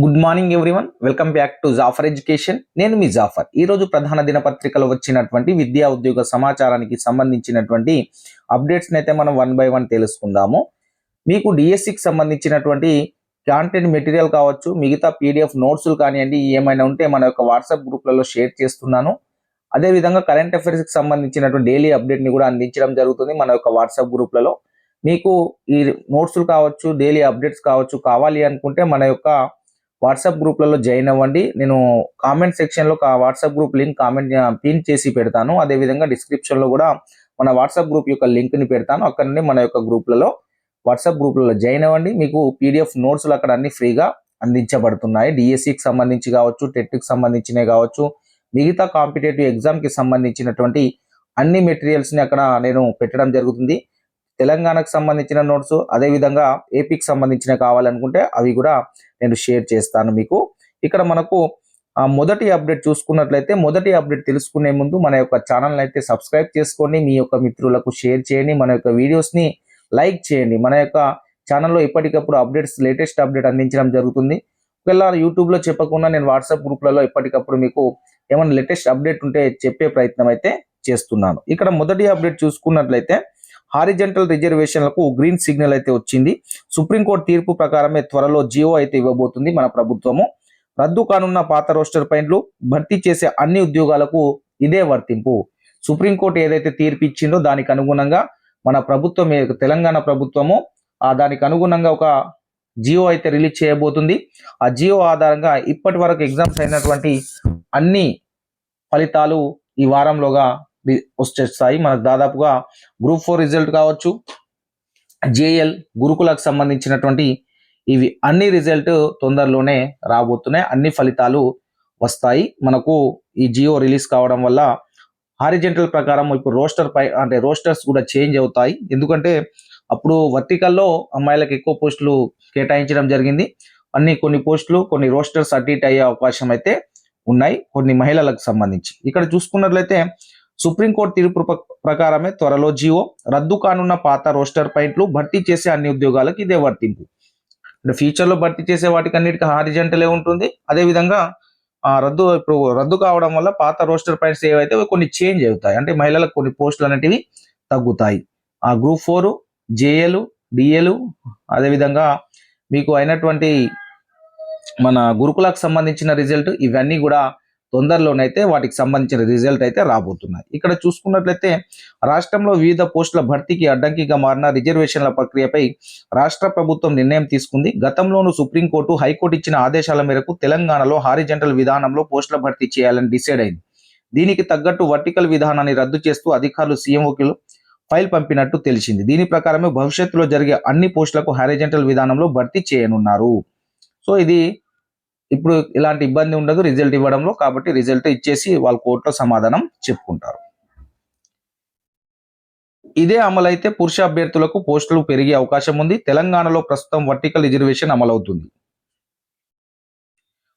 Good morning everyone welcome back to Jafar education నేను మీ జాఫర్ ఈరోజు ప్రధాన దినపత్రికలో వచ్చినటువంటి విద్యా ఉద్యోగ సమాచారానికి సంబంధించినటువంటి అప్డేట్స్ని అయితే మనం వన్ బై వన్ తెలుసుకుందాము. మీకు డిఎస్సికి సంబంధించినటువంటి కాంటెంట్ మెటీరియల్ కావచ్చు మిగతా పీడిఎఫ్ నోట్స్లు కానివ్వండి ఏమైనా ఉంటే మన యొక్క వాట్సాప్ గ్రూప్లలో షేర్ చేస్తున్నాను. అదేవిధంగా కరెంట్ అఫైర్స్కి సంబంధించినటువంటి డైలీ అప్డేట్ని కూడా అందించడం జరుగుతుంది మన యొక్క వాట్సాప్ గ్రూప్లలో. మీకు ఈ నోట్స్లు కావచ్చు డైలీ అప్డేట్స్ కావచ్చు కావాలి అనుకుంటే మన యొక్క వాట్సాప్ గ్రూప్లలో జాయిన్ అవ్వండి. నేను కామెంట్ సెక్షన్లో WhatsApp group link comment pin చేసి పెడతాను. అదేవిధంగా డిస్క్రిప్షన్లో కూడా మన వాట్సాప్ గ్రూప్ యొక్క లింక్ని పెడతాను. అక్కడ నుండి మన యొక్క గ్రూప్లలో వాట్సాప్ గ్రూప్లలో జాయిన్ అవ్వండి. మీకు పీడిఎఫ్ నోట్స్లు అక్కడ అన్ని ఫ్రీగా అందించబడుతున్నాయి. డిఎస్సికి సంబంధించి కావచ్చు టెట్కి సంబంధించినవి కావచ్చు మిగతా కాంపిటేటివ్ ఎగ్జామ్కి సంబంధించినటువంటి అన్ని మెటీరియల్స్ని అక్కడ నేను పెట్టడం జరుగుతుంది. తెలంగాణకు సంబంధించిన నోట్స్ అదేవిధంగా ఏపీకి సంబంధించిన కావాలనుకుంటే అవి కూడా నేను షేర్ చేస్తాను మీకు. ఇక్కడ మనకు మొదటి అప్డేట్ చూసుకున్నట్లయితే మొదటి అప్డేట్ తెలుసుకునే ముందు మన యొక్క ఛానల్ అయితే సబ్స్క్రైబ్ చేసుకోండి మీ యొక్క మిత్రులకు షేర్ చేయండి మన యొక్క వీడియోస్ని లైక్ చేయండి. మన యొక్క ఛానల్లో ఎప్పటికప్పుడు అప్డేట్స్ లేటెస్ట్ అప్డేట్ అందించడం జరుగుతుంది. ఒకవేళ యూట్యూబ్లో చెప్పకుండా నేను వాట్సాప్ గ్రూప్లలో ఎప్పటికప్పుడు మీకు ఏమైనా లేటెస్ట్ అప్డేట్ ఉంటే చెప్పే ప్రయత్నం అయితే చేస్తున్నాను. ఇక్కడ మొదటి అప్డేట్ చూసుకున్నట్లయితే హారిజెంటల్ రిజర్వేషన్లకు గ్రీన్ సిగ్నల్ అయితే వచ్చింది. సుప్రీంకోర్టు తీర్పు ప్రకారమే త్వరలో జియో అయితే ఇవ్వబోతుంది మన ప్రభుత్వము. రద్దు కానున్న పాత రోస్టర్ పైన్లు భర్తీ చేసే అన్ని ఉద్యోగాలకు ఇదే వర్తింపు. సుప్రీంకోర్టు ఏదైతే తీర్పు ఇచ్చిందో దానికి అనుగుణంగా మన ప్రభుత్వం తెలంగాణ ప్రభుత్వము ఆ దానికి అనుగుణంగా ఒక జియో అయితే రిలీజ్ చేయబోతుంది. ఆ జియో ఆధారంగా ఇప్పటి వరకు ఎగ్జామ్స్ అయినటువంటి అన్ని ఫలితాలు ఈ వారంలోగా వచ్చేస్తాయి మనకు దాదాపుగా గ్రూప్ ఫోర్ రిజల్ట్ కావచ్చు. జేఎల్ గురుకులకు సంబంధించినటువంటి ఇవి అన్ని రిజల్ట్ తొందరలోనే రాబోతున్నాయి. అన్ని ఫలితాలు వస్తాయి. మనకు ఈ జియో రిలీజ్ కావడం వల్ల హారిజెంటల్ ప్రకారం ఇప్పుడు రోస్టర్ పై అంటే రోస్టర్స్ కూడా చేంజ్ అవుతాయి. ఎందుకంటే అప్పుడు వర్టికల్లో అమ్మాయిలకు ఎక్కువ పోస్టులు కేటాయించడం జరిగింది. అన్ని కొన్ని పోస్టులు కొన్ని రోస్టర్స్ అటు ఇటు అయ్యే అవకాశం అయితే ఉన్నాయి. కొన్ని మహిళలకు సంబంధించి. ఇక్కడ చూసుకున్నట్లయితే సుప్రీంకోర్టు తీర్పు ప్ర- ప్రకారమే త్వరలో జియో రద్దు కానున్న పాత రోస్టర్ పాయింట్లు భర్తీ చేసే అన్ని ఉద్యోగాలకు ఇదే వర్తింపు. అంటే భర్తీ చేసే వాటికి అన్నిటికీ హారిజెంటలే ఉంటుంది. అదే విధంగా ఆ రద్దు ఇప్పుడు రద్దు కావడం వల్ల పాత రోస్టర్ పాయింట్స్ ఏవైతే కొన్ని చేంజ్ అవుతాయి. అంటే మహిళలకు కొన్ని పోస్టులు అనేటివి తగ్గుతాయి. ఆ గ్రూప్ ఫోర్ జేఏలు డిఏలు అదేవిధంగా మీకు అయినటువంటి మన గురుకులకు సంబంధించిన రిజల్ట్ ఇవన్నీ కూడా తొందరలోనైతే వాటికి సంబంధించిన రిజల్ట్ అయితే రాబోతున్నాయి. ఇక్కడ చూసుకున్నట్లయితే రాష్ట్రంలో వివిధ పోస్టుల భర్తీకి అడ్డంకిగా మారిన రిజర్వేషన్ల ప్రక్రియపై రాష్ట్ర ప్రభుత్వం నిర్ణయం తీసుకుంది. గతంలోనూ సుప్రీంకోర్టు హైకోర్టు ఇచ్చిన ఆదేశాల మేరకు తెలంగాణలో హారిజెంటల్ విధానంలో పోస్టుల భర్తీ చేయాలని డిసైడ్ అయింది. దీనికి తగ్గట్టు వర్టికల్ విధానాన్ని రద్దు చేస్తూ అధికారులు సీఎంఓకి ఫైల్ పంపినట్టు తెలిసింది. దీని ప్రకారమే భవిష్యత్తులో జరిగే అన్ని పోస్టులకు హారిజెంటల్ విధానంలో భర్తీ చేయనున్నారు. సో ఇది ఇప్పుడు ఇలాంటి ఇబ్బంది ఉండదు రిజల్ట్ ఇవ్వడంలో కాబట్టి రిజల్ట్ ఇచ్చేసి వాళ్ళ కోర్టులో సమాధానం చెప్పుకుంటారు. ఇదే అమలైతే పురుష అభ్యర్థులకు పోస్టులు పెరిగే అవకాశం ఉంది. తెలంగాణలో ప్రస్తుతం వర్టికల్ రిజర్వేషన్ అమలవుతుంది.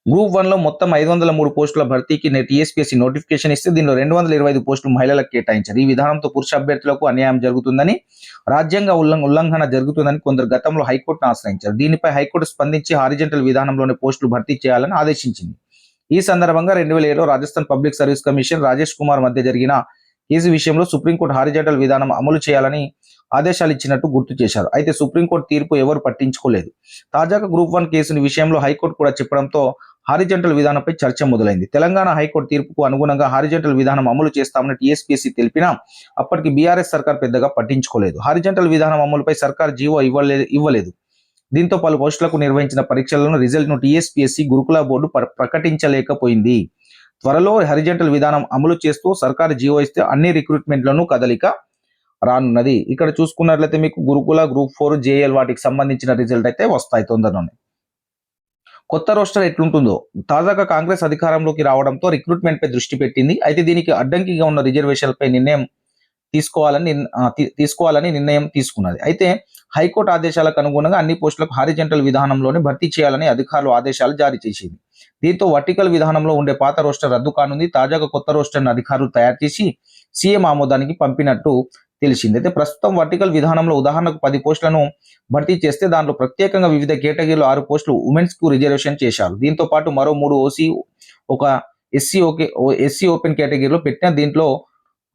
గ్రూప్ వన్లో మొత్తం ఐదు వందల మూడు పోస్టుల భర్తీకి టీఎస్పీఎస్సీ నోటిఫికేషన్ ఇస్తే దీనిలో రెండు వందల ఇరవై ఐదు పోస్టులు మహిళలకు కేటాయించారు. ఈ విధానంతో పురుష అభ్యర్థులకు అన్యాయం జరుగుతుందని రాజ్యాంగ ఉల్లంఘన జరుగుతుందని కొందరు గతంలో హైకోర్టును ఆశ్రయించారు. దీనిపై హైకోర్టు స్పందించి హారిజెంటల్ విధానంలోనే పోస్టులు భర్తీ చేయాలని ఆదేశించింది. ఈ సందర్భంగా రెండు వేల ఏడులో Rajasthan public service commission Rajesh Kumar మధ్య జరిగిన కేసు విషయంలో సుప్రీంకోర్టు హారిజెంటల్ విధానం అమలు చేయాలని ఆదేశాలు ఇచ్చినట్టు గుర్తు చేశారు. అయితే సుప్రీంకోర్టు తీర్పు ఎవరు పట్టించుకోలేదు. తాజాగా గ్రూప్ వన్ కేసుని విషయంలో హైకోర్టు కూడా చెప్పడంతో హారిజెంటల్ విధానంపై చర్చ మొదలైంది. తెలంగాణ హైకోర్టు తీర్పుకు అనుగుణంగా హారిజెంటల్ విధానం అమలు చేస్తామని టీఎస్పీసీ తెలిపినా అప్పటికి బీఆర్ఎస్ సర్కార్ పెద్దగా పట్టించుకోలేదు. హారిజెంటల్ విధానం అమలుపై సర్కార్ జీవో ఇవ్వలేదు ఇవ్వలేదు. దీంతో పలు పోస్టులకు నిర్వహించిన పరీక్షలను రిజల్ట్ను టీఎస్పీఎస్సీ గురుకుల బోర్డు ప్రకటించలేకపోయింది. త్వరలో హరిజంటల్ విధానం అమలు చేస్తూ సర్కారు జీవో ఇస్తే అన్ని రిక్రూట్మెంట్లను కదలిక రానున్నది. ఇక్కడ చూసుకున్నట్లయితే మీకు గురుకుల గ్రూప్ ఫోర్ జేఎల్ వాటికి సంబంధించిన రిజల్ట్ అయితే వస్తాయి తొందరలోనే. కొత్త రోస్టర్ ఎట్లుంటుందో తాజాగా కాంగ్రెస్ అధికారంలోకి రావడంతో రిక్రూట్మెంట్ పై దృష్టి పెట్టింది. అయితే దీనికి అడ్డంకిగా ఉన్న రిజర్వేషన్లపై నిర్ణయం తీసుకోవాలని తీసుకోవాలని నిర్ణయం తీసుకున్నది. అయితే హైకోర్టు ఆదేశాలకు అనుగుణంగా అన్ని పోస్టులకు హారిజెంటల్ విధానంలోనే భర్తీ చేయాలని అధికారులు ఆదేశాలు జారీ చేసింది. దీంతో వర్టికల్ విధానంలో ఉండే పాత రోస్టర్ రద్దు కానుంది. తాజాగా కొత్త రోస్టర్ను అధికారులు తయారు చేసి సీఎం ఆమోదానికి పంపినట్టు తెలిసింది. అయితే ప్రస్తుతం వర్టికల్ విధానంలో ఉదాహరణకు పది పోస్టులను భర్తీ చేస్తే దాంట్లో ప్రత్యేకంగా వివిధ కేటగిరీలో ఆరు పోస్టులు ఉమెన్స్కు రిజర్వేషన్ చేశారు. దీంతో పాటు మరో మూడు ఓసీ ఒక ఎస్సీ ఓకే ఎస్సీ ఓపెన్ కేటగిరీలో పెట్టిన దీంట్లో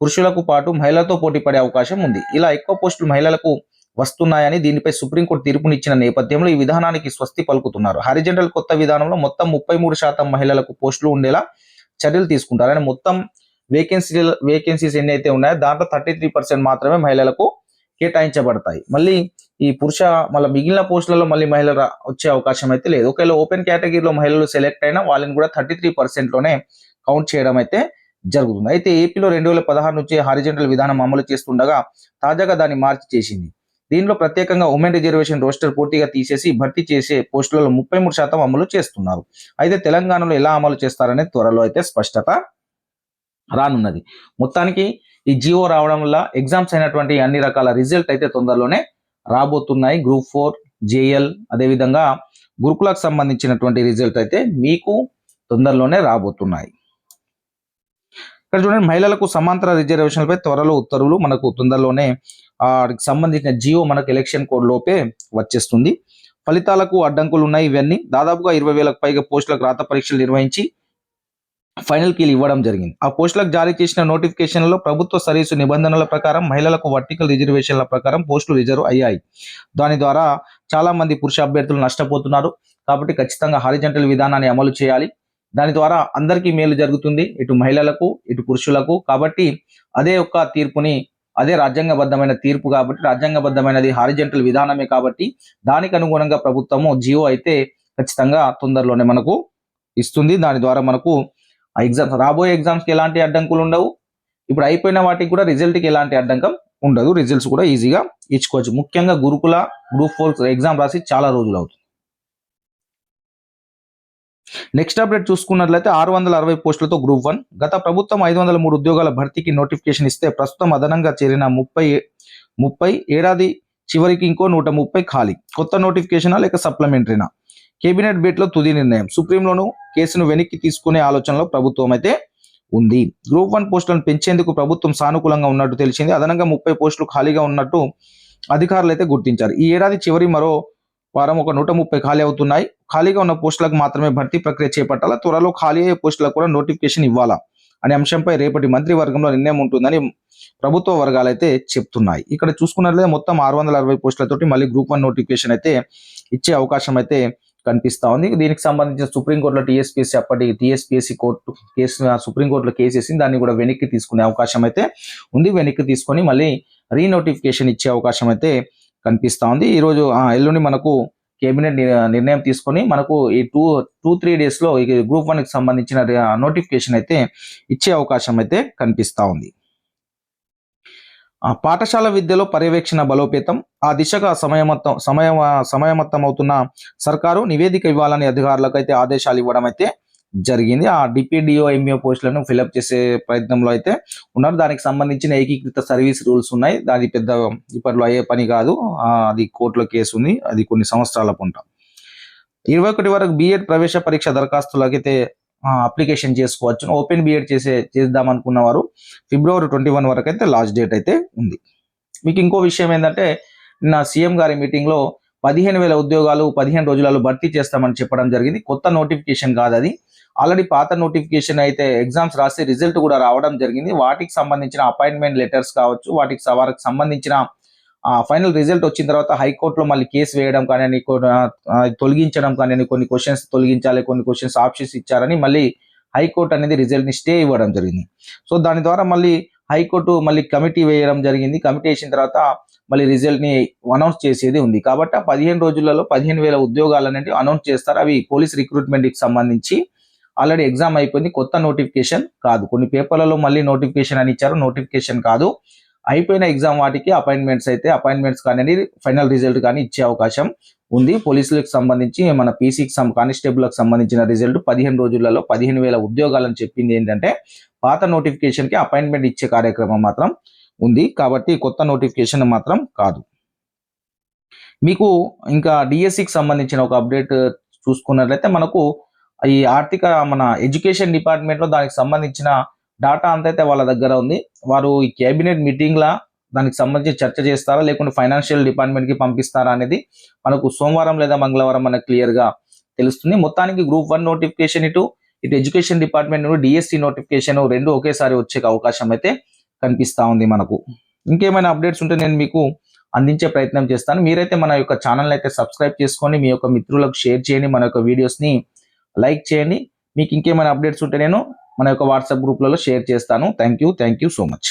పురుషులకు పాటు మహిళలతో పోటీ పడే అవకాశం ఉంది. ఇలా ఎక్కువ పోస్టులు మహిళలకు వస్తున్నాయని దీనిపై సుప్రీంకోర్టు తీర్పునిచ్చిన నేపథ్యంలో ఈ విధానానికి స్వస్తి పలుకుతున్నారు. హారిజెంటల్ కొత్త విధానంలో మొత్తం ముప్పై మూడు శాతం మహిళలకు పోస్టులు ఉండేలా చర్యలు తీసుకుంటారు. అని మొత్తం వేకెన్సీ వేకెన్సీస్ ఎన్ని అయితే ఉన్నాయో దాంట్లో థర్టీ త్రీ పర్సెంట్ మాత్రమే మహిళలకు కేటాయించబడతాయి. మళ్ళీ ఈ పురుష మళ్ళీ మిగిలిన పోస్టులలో మళ్ళీ మహిళలు వచ్చే అవకాశం అయితే లేదు. ఒకవేళ ఓపెన్ కేటగిరీలో మహిళలు సెలెక్ట్ అయినా వాళ్ళని కూడా థర్టీ త్రీ పర్సెంట్లోనే కౌంట్ చేయడం అయితే జరుగుతుంది. అయితే ఏపీలో రెండు వేల పదహారు నుంచి హారిజెంటల్ విధానం అమలు చేస్తుండగా తాజాగా దాన్ని మార్చి చేసింది. దీనిలో ప్రత్యేకంగా ఉమెన్ రిజర్వేషన్ రోస్టర్ పూర్తిగా తీసేసి భర్తీ చేసే పోస్టులలో ముప్పై మూడు శాతం అమలు చేస్తున్నారు. అయితే తెలంగాణలో ఎలా అమలు చేస్తారనే త్వరలో అయితే స్పష్టత రానున్నది. మొత్తానికి ఈ జియో రావడం వల్ల ఎగ్జామ్స్ అయినటువంటి అన్ని రకాల రిజల్ట్ అయితే తొందరలోనే రాబోతున్నాయి. గ్రూప్ ఫోర్ జేఎల్ అదేవిధంగా గురుకులకు సంబంధించినటువంటి రిజల్ట్ అయితే మీకు తొందరలోనే రాబోతున్నాయి. ఇక్కడ చూడండి మహిళలకు సమాంతర రిజర్వేషన్లపై త్వరలో ఉత్తర్వులు మనకు తొందరలోనే వాటికి సంబంధించిన జియో మనకు ఎలక్షన్ కోడ్ లోపే వచ్చేస్తుంది. ఫలితాలకు అడ్డంకులు ఉన్నాయి ఇవన్నీ. దాదాపుగా ఇరవై వేలకు పైగా పోస్టులకు రాత పరీక్షలు నిర్వహించి ఫైనల్ కీలు ఇవ్వడం జరిగింది. ఆ పోస్టులకు జారీ చేసిన నోటిఫికేషన్లో ప్రభుత్వ సర్వీసు నిబంధనల ప్రకారం మహిళలకు వర్టికల్ రిజర్వేషన్ల ప్రకారం పోస్టులు రిజర్వ్ అయ్యాయి. దాని ద్వారా చాలా మంది పురుష అభ్యర్థులు నష్టపోతున్నారు. కాబట్టి ఖచ్చితంగా హారిజంటల్ విధానాన్ని అమలు చేయాలి. దాని ద్వారా అందరికీ మేలు జరుగుతుంది. ఇటు మహిళలకు ఇటు పురుషులకు. కాబట్టి అదే ఒక్క తీర్పుని అదే రాజ్యాంగబద్ధమైన తీర్పు కాబట్టి రాజ్యాంగబద్ధమైనది హారిజంటల్ విధానమే కాబట్టి దానికి అనుగుణంగా ప్రభుత్వము జియో అయితే ఖచ్చితంగా తొందరలోనే మనకు ఇస్తుంది. దాని ద్వారా మనకు ఆ ఎగ్జామ్స్ రాబోయే ఎగ్జామ్స్కి ఎలాంటి అడ్డంకులు ఉండవు. ఇప్పుడు అయిపోయిన వాటికి కూడా రిజల్ట్కి ఎలాంటి అడ్డంకం ఉండదు. రిజల్ట్స్ కూడా ఈజీగా ఇచ్చుకోవచ్చు. ముఖ్యంగా గురుకుల గ్రూప్ ఫోర్ ఎగ్జామ్ రాసి చాలా రోజులు అవుతుంది. నెక్స్ట్ అప్డేట్ చూసుకున్నట్లయితే ఆరు వందల అరవై పోస్టులతో గ్రూప్ వన్ గత ప్రభుత్వం ఐదు వందల మూడు ఉద్యోగాల భర్తీకి నోటిఫికేషన్ ఇస్తే ప్రస్తుతం అదనంగా చేరిన ముప్పై ముప్పై ఏడాది చివరికి ఇంకో నూట ముప్పై ఖాళీ. కొత్త నోటిఫికేషనా లేక సప్లిమెంటరీనా కేబినెట్ భేటీలో తుది నిర్ణయం. సుప్రీంలోను కేసును వెనక్కి తీసుకునే ఆలోచనలో ప్రభుత్వం అయితే ఉంది. గ్రూప్ వన్ పోస్టులను పెంచేందుకు ప్రభుత్వం సానుకూలంగా ఉన్నట్టు తెలిసింది. అదనంగా ముప్పై పోస్టులు ఖాళీగా ఉన్నట్టు అధికారులు అయితే గుర్తించారు. ఈ ఏడాది చివరి మరో వారం ఒక నూట ముప్పై ఖాళీ అవుతున్నాయి. ఖాళీగా ఉన్న పోస్టులకు మాత్రమే భర్తీ ప్రక్రియ చేపట్టాలా? త్వరలో ఖాళీ అయ్యే పోస్టులకు కూడా నోటిఫికేషన్ ఇవ్వాలా? అనే అంశంపై రేపటి మంత్రివర్గంలో నిర్ణయం ఉంటుందని ప్రభుత్వ వర్గాలు అయితే చెప్తున్నాయి. ఇక్కడ చూసుకున్నట్లయితే మొత్తం ఆరు వందల అరవై పోస్టులతోటి మళ్ళీ గ్రూప్ వన్ నోటిఫికేషన్ అయితే ఇచ్చే అవకాశం అయితే కనిపిస్తా ఉంది. దీనికి సంబంధించిన సుప్రీంకోర్టులో టీఎస్పీఎస్సీ అప్పటి టీఎస్పీఎస్సీ కోర్టు కేసు సుప్రీంకోర్టులో కేసు వేసింది. దాన్ని కూడా వెనక్కి తీసుకునే అవకాశం అయితే ఉంది. వెనక్కి తీసుకొని మళ్ళీ రీనోటిఫికేషన్ ఇచ్చే అవకాశం అయితే కనిపిస్తా ఉంది. ఈ రోజు ఆ, ఎల్లుండి మనకు కేబినెట్ నిర్ణయం తీసుకొని మనకు ఈ టూ టూ త్రీ డేస్లో ఈ గ్రూప్ వన్కి సంబంధించిన నోటిఫికేషన్ అయితే ఇచ్చే అవకాశం అయితే కనిపిస్తా ఉంది. పాఠశాల విద్యలో పర్యవేక్షణ బలోపేతం ఆ దిశగా సమయమత్తం సమయ సమయమత్తం అవుతున్న సర్కారు నివేదిక ఇవ్వాలని అధికారులకు అయితే ఆదేశాలు ఇవ్వడం అయితే జరిగింది. ఆ డిపిడిఓ ఎంఈఓ పోస్టులను ఫిలప్ చేసే ప్రయత్నంలో అయితే ఉన్నారు. దానికి సంబంధించిన ఏకీకృత సర్వీస్ రూల్స్ ఉన్నాయి. అది పెద్ద ఇప్పట్లో అయ్యే పని కాదు. అది కోర్టులో కేసు ఉంది. అది కొన్ని సంవత్సరాల పంట. ఇరవై ఒకటి వరకు బీఎడ్ ప్రవేశ పరీక్ష దరఖాస్తులకైతే అప్లికేషన్ చేసుకోవచ్చు. ఓపెన్ బిఎడ్ చేసే చేద్దాం అనుకున్న వారు ఫిబ్రవరి ట్వంటీ వన్ వరకు అయితే లాస్ట్ డేట్ అయితే ఉంది. మీకు ఇంకో విషయం ఏంటంటే నిన్న సీఎం గారి మీటింగ్లో పదిహేను వేల ఉద్యోగాలు పదిహేను రోజులలో భర్తీ చేస్తామని చెప్పడం జరిగింది. కొత్త నోటిఫికేషన్ కాదు అది. ఆల్రెడీ పాత నోటిఫికేషన్ అయితే ఎగ్జామ్స్ రాసి రిజల్ట్ కూడా రావడం జరిగింది. వాటికి సంబంధించిన అపాయింట్మెంట్ లెటర్స్ కావచ్చు వాటికి వారికి సంబంధించిన ఫైనల్ రిజల్ట్ వచ్చిన తర్వాత హైకోర్టులో మళ్ళీ కేసు వేయడం కానీ తొలగించడం కానీ కొన్ని క్వశ్చన్స్ తొలగించాలి కొన్ని క్వశ్చన్స్ ఆప్షన్స్ ఇచ్చారని మళ్ళీ హైకోర్టు అనేది రిజల్ట్ని స్టే ఇవ్వడం జరిగింది. సో దాని ద్వారా మళ్ళీ హైకోర్టు మళ్ళీ కమిటీ వేయడం జరిగింది. కమిటీ వేసిన తర్వాత మళ్ళీ రిజల్ట్ని అనౌన్స్ చేసేది ఉంది. కాబట్టి ఆ పదిహేను రోజులలో పదిహేను వేల ఉద్యోగాలు అనేవి అనౌన్స్ చేస్తారు. అవి పోలీస్ రిక్రూట్మెంట్కి సంబంధించి ఆల్రెడీ ఎగ్జామ్ అయిపోయింది. కొత్త నోటిఫికేషన్ కాదు. కొన్ని పేపర్లలో మళ్ళీ నోటిఫికేషన్ అని ఇచ్చారు. నోటిఫికేషన్ కాదు. అయిపోయిన ఎగ్జామ్ వాటికి అపాయింట్మెంట్స్ అయితే అపాయింట్మెంట్స్ కానీ ఫైనల్ రిజల్ట్ కానీ ఇచ్చే అవకాశం ఉంది. పోలీసులకు సంబంధించి మన పీసీకి కానిస్టేబుల్కి సంబంధించిన రిజల్ట్ పదిహేను రోజులలో పదిహేను వేల ఉద్యోగాలని చెప్పింది ఏంటంటే పాత నోటిఫికేషన్కి అపాయింట్మెంట్ ఇచ్చే కార్యక్రమం మాత్రం ఉంది. కాబట్టి కొత్త నోటిఫికేషన్ మాత్రం కాదు. మీకు ఇంకా డిఎస్సికి సంబంధించిన ఒక అప్డేట్ చూసుకున్నట్లయితే మనకు ఈ ఆర్థిక మన ఎడ్యుకేషన్ డిపార్ట్మెంట్లో దానికి సంబంధించిన డాటా అంతైతే వాళ్ళ దగ్గర ఉంది. వారు ఈ కేబినెట్ మీటింగ్లా దానికి సంబంధించి చర్చ చేస్తారా? లేకుంటే ఫైనాన్షియల్ డిపార్ట్మెంట్కి పంపిస్తారా అనేది మనకు సోమవారం లేదా మంగళవారం మనకు క్లియర్గా తెలుస్తుంది. మొత్తానికి గ్రూప్ వన్ నోటిఫికేషన్ ఇటు ఇటు ఎడ్యుకేషన్ డిపార్ట్మెంట్ నుండి డిఎస్సి నోటిఫికేషన్ రెండు ఒకేసారి వచ్చే అవకాశం అయితే కనిపిస్తా ఉంది మనకు. ఇంకేమైనా అప్డేట్స్ ఉంటే నేను మీకు అందించే ప్రయత్నం చేస్తాను. మీరైతే మన యొక్క ఛానల్ అయితే సబ్స్క్రైబ్ చేసుకొని మీ యొక్క మిత్రులకు షేర్ చేయండి. మన యొక్క వీడియోస్ని లైక్ చేయండి. మీకు ఇంకేమైనా అప్డేట్స్ ఉంటే నేను మన యొక్క వాట్సాప్ గ్రూప్లలో షేర్ చేస్తాను. Thank you thank you so much